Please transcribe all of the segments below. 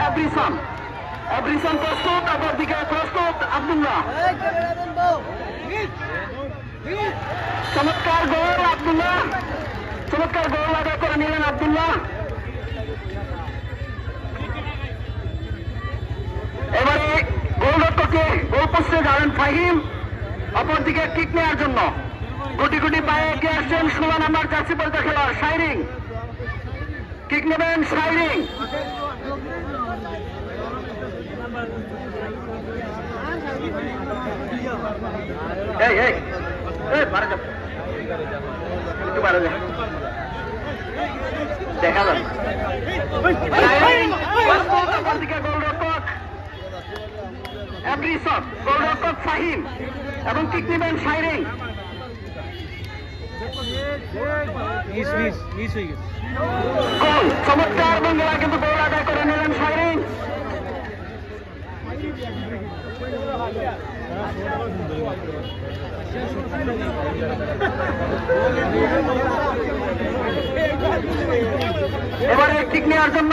অ্যাব্রিসন। অ্যাব্রিসন প্রস্তুত অপরদিকে প্রস্তুত, আব্দুল্লাহ। চমৎকার গোল, আব্দুল্লাহ। চমৎকার গোল আদায় করে নিলেন আব্দুল্লাহ। এবারে গোলরক্ষকে গোল পোস্টে যাবেন ফাহিম। অপরদিকে কিক নেওয়ার জন্য। গুটি গুটি পায়ে এগিয়ে আসছেন ষোলো নাম্বার জার্সি পরিচয় খেলোয়াড় শাইরিং। কিক নেবেন শাইরিং। এই এই এই মারা যাবে একটু মারা যাবে দেখা যাবে অপরদিকে গোলরক্ষক ফাহিম এবং কিক নেবেন গোল চমৎকার কিন্তু গোল আদায় করে নিলেন শাইরিং এবারে কিক নেওয়ার জন্য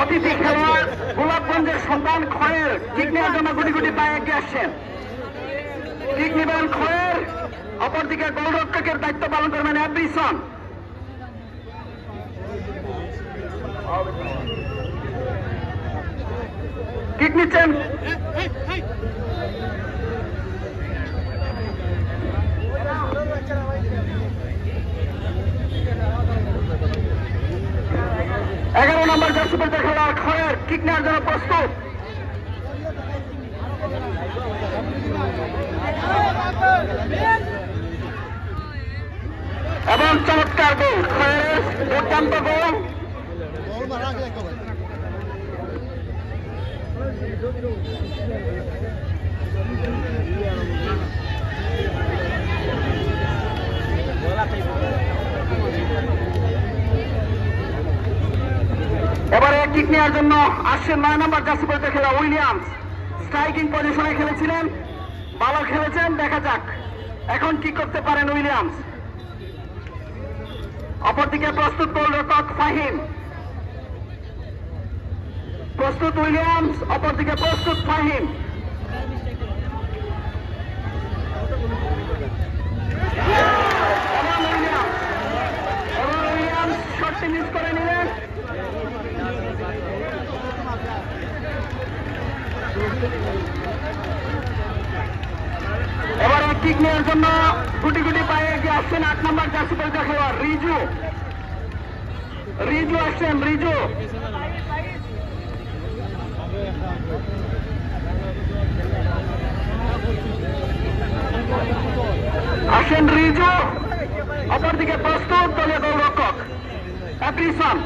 অতিথি খেলোয়াড় গোলাপগঞ্জের সন্তান খয়ের কিক নেওয়ার জন্য গুটি গুটি পায়ে এগিয়ে আসছেন। কিক নেবেন খয়ের, অপরদিকে গোলরক্ষকের দায়িত্ব পালন করবেন অ্যাব্রিসন কিক নিচ্ছেন এগারো নম্বর জার্সি পরিচয় খেলোয়াড় খয়ের কিক নেওয়ার জন্য প্রস্তুত। এবং চমৎকার গোল খয়ের দুর্দান্ত গোল এবারে কিক নেওয়ার জন্য আসছেন নয় নম্বর জার্সি পরিচয় খেলা উইলিয়ামস। স্ট্রাইকিং পজিশনে খেলেছিলেন। ভালো খেলেছেন, দেখা যাক। এখন কি করতে পারেন উইলিয়ামস? অপরদিকে প্রস্তুত গোলরক্ষক ফাহিম। প্রস্তুত উইলিয়ামস, অপরদিকে প্রস্তুত ফাহিম। এবারে কিক নেওয়ার জন্য গুটি গুটি পায়ে এগিয়ে আসছেন আট নম্বর জার্সি পরিচয় খেলোয়াড় রিজু। রিজু আসছেন, রিজু। আসেন রিজু। অপরদিকে প্রস্তুত দলীয় গোলরক্ষক অ্যাপ্রিসন।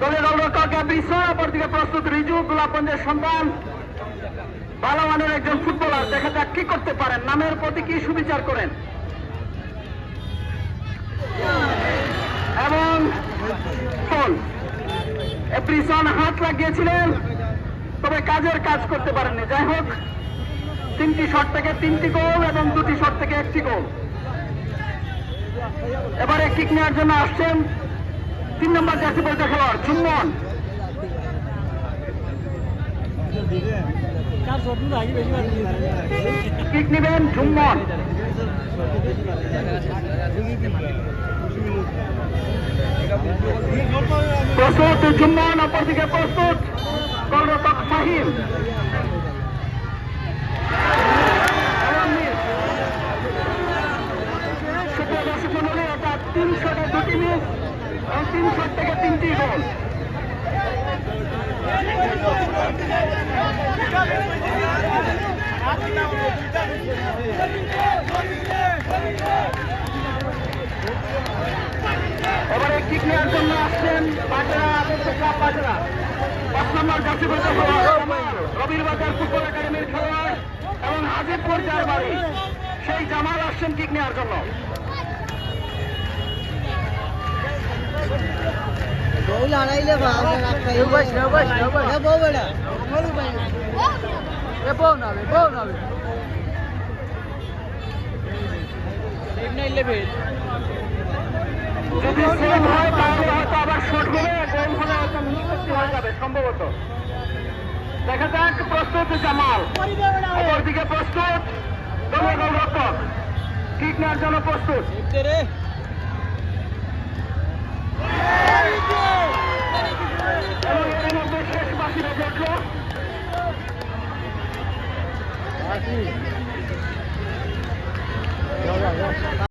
দলীয় গোলরক্ষক অ্যাপ্রিসন, অপরদিকে প্রস্তুত রিজু গোলাপঞ্জের সন্তান। ভালো একজন ফুটবলার, দেখা যাক কি করতে পারেন। নামের প্রতি কি সুবিচার করেন? এবং ফোন এপ্রিসন হাত লাগিয়েছিলেন। তবে কাজের কাজ করতে পারেননি। যাই হোক, তিনটি শট থেকে তিনটি গোল এবং দুটি শট থেকে একটি গোল। এবারে কিক নেওয়ার জন্য আসছেন তিন নম্বর জার্সি পরিচয় খেলোয়াড় চুম্বন। কিক নেবেন চুম্বন। প্রস্তুত, চুম্বন, অপরদিকে প্রস্তুত। গোলরক্ষক ফাহিম। তিন শটে দুটি মিস, এবং তিন শট থেকে তিনটি গোল। এবারে কিক নেওয়ার জন্য আসছেন বাজরা পাঁচ নম্বর জার্সি পরিচয় খেলোয়াড় রবির বাজার ফুটবল একাডেমির খেলোয়াড় এবং হাজিরপুর যার বাড়ি সেই জামাল আসছেন কিক নেওয়ার জন্য। বউ লড়াইলে ভালো রাখাই বস না বস না বস। এ বউ বেড়া এ বউ না বউ না বে যদি সেভ হয় আপাতত দেখা যাক প্রস্তুত জামাল। অপরদিকে প্রস্তুত কিক নেওয়ার জন্য প্রস্তুত।